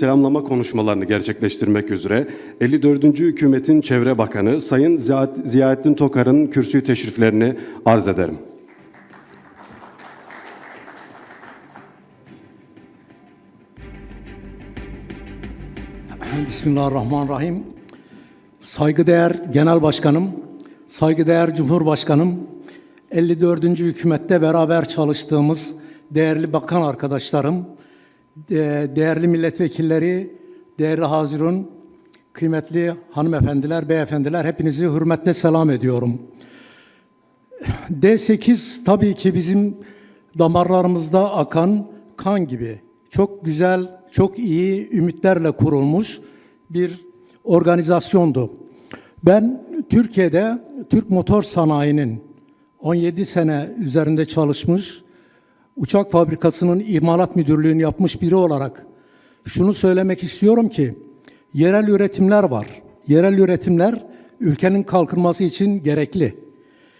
selamlama konuşmalarını gerçekleştirmek üzere 54. Hükümetin Çevre Bakanı Sayın Ziya- Ziyaettin Tokar'ın kürsü teşriflerini arz ederim. Bismillahirrahmanirrahim. Saygıdeğer Genel Başkanım, saygıdeğer Cumhurbaşkanım, 54. hükümette beraber çalıştığımız değerli bakan arkadaşlarım, değerli milletvekilleri, değerli hazirun, kıymetli hanımefendiler, beyefendiler hepinizi hürmetle selam ediyorum. D8 tabii ki bizim damarlarımızda akan kan gibi. Çok güzel, çok iyi ümitlerle kurulmuş bir organizasyondu. Ben Türkiye'de Türk motor sanayinin 17 sene üzerinde çalışmış, uçak fabrikasının imalat müdürlüğünü yapmış biri olarak şunu söylemek istiyorum ki yerel üretimler var. Yerel üretimler ülkenin kalkınması için gerekli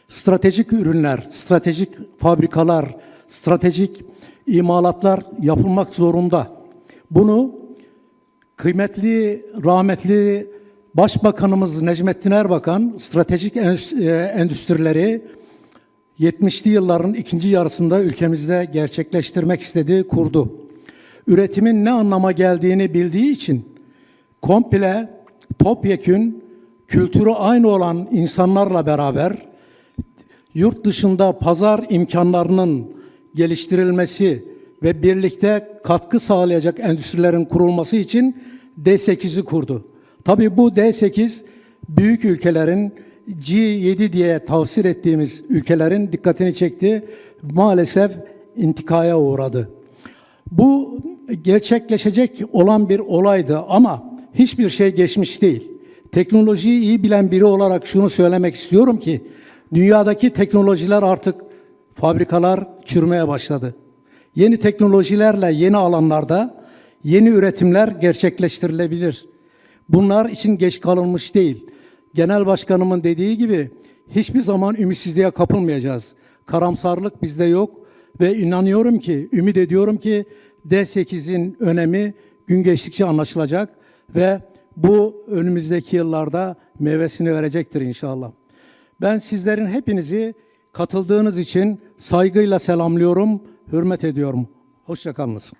stratejik ürünler, stratejik fabrikalar, stratejik imalatlar yapılmak zorunda. Bunu kıymetli, rahmetli Başbakanımız Necmettin Erbakan stratejik e, endüstrileri 70'li yılların ikinci yarısında ülkemizde gerçekleştirmek istedi, kurdu. Üretimin ne anlama geldiğini bildiği için komple topyekün kültürü aynı olan insanlarla beraber yurt dışında pazar imkanlarının geliştirilmesi ve birlikte katkı sağlayacak endüstrilerin kurulması için D8'i kurdu. Tabii bu D8 büyük ülkelerin G7 diye tavsir ettiğimiz ülkelerin dikkatini çekti. Maalesef intikaya uğradı. Bu gerçekleşecek olan bir olaydı ama hiçbir şey geçmiş değil. Teknolojiyi iyi bilen biri olarak şunu söylemek istiyorum ki dünyadaki teknolojiler artık fabrikalar çürümeye başladı. Yeni teknolojilerle yeni alanlarda yeni üretimler gerçekleştirilebilir. Bunlar için geç kalınmış değil. Genel başkanımın dediği gibi hiçbir zaman ümitsizliğe kapılmayacağız. Karamsarlık bizde yok ve inanıyorum ki, ümit ediyorum ki D8'in önemi gün geçtikçe anlaşılacak ve bu önümüzdeki yıllarda meyvesini verecektir inşallah. Ben sizlerin hepinizi katıldığınız için saygıyla selamlıyorum, hürmet ediyorum. Hoşçakalınız.